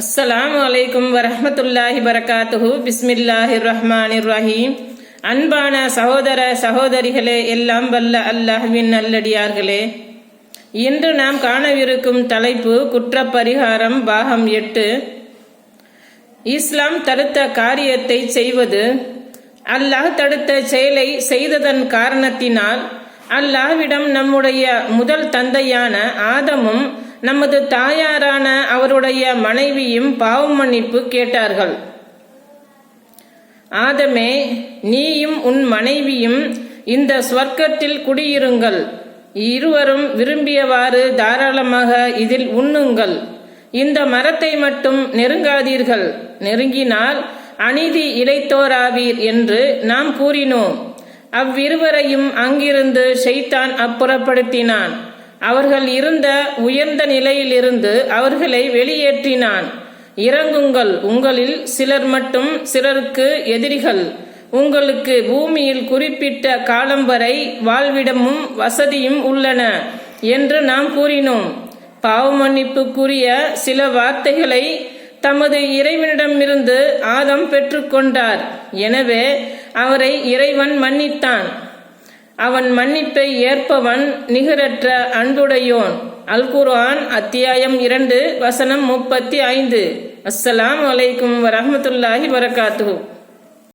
அஸ்ஸலாம் அலைக்கும் வரமத்துல்லாஹி வரகாத்துஹு. பிஸ்மில்லாஹி ரஹ்மான் ரஹீம். அன்பான சகோதர சகோதரிகளே எல்லாம் வல்ல அல்லாஹ்வின் நல்லடியார்களே. இன்று நாம் காணவிருக்கும் தலைப்பு குற்றப்பரிகாரம் பாகம் எட்டு. இஸ்லாம் தடுத்த காரியத்தை செய்வது. அல்லாஹ் தடுத்த செயலை செய்ததன் காரணத்தினால் அல்லாஹ்விடம் நம்முடைய முதல் தந்தையான ஆதமும் நமது தாயாரான அவருடைய மனைவியும் பாவ மன்னிப்பு கேட்டார்கள். ஆதமே நீயும் உன் மனைவியும் இந்த ஸ்வர்க்கத்தில் குடியிருங்கள். இருவரும் விரும்பியவாறு தாராளமாக இதில் உண்ணுங்கள். இந்த மரத்தை மட்டும் நெருங்காதீர்கள். நெருங்கினால் அநீதி இழைத்தோராவீர் என்று நாம் கூறினோம். அவ்விருவரையும் அங்கிருந்து ஷெய்தான் அப்புறப்படுத்தினான். அவர்கள் இருந்த உயர்ந்த நிலையிலிருந்து அவர்களை வெளியேற்றினான். இறங்குங்கள் உங்களில் சிலர் மட்டும் சிலருக்கு எதிரிகள். உங்களுக்கு பூமியில் குறிப்பிட்ட காலம் வரை வாழ்விடமும் வசதியும் உள்ளன என்று நாம் கூறினோம். பாவமன்னிப்புக்குரிய சில வார்த்தைகளை தமது இறைவனிடமிருந்து ஆதம் பெற்றுக்கொண்டார். எனவே அவரை இறைவன் மன்னித்தான். அவன் மன்னிப்பை ஏற்பவன் நிகரற்ற அன்புடையோன். அல் குர்ஆன் அத்தியாயம் இரண்டு வசனம் முப்பத்தி ஐந்து. அஸ்ஸலாம் வலைக்கும் வரமத்துல்லாஹி வரகாத்து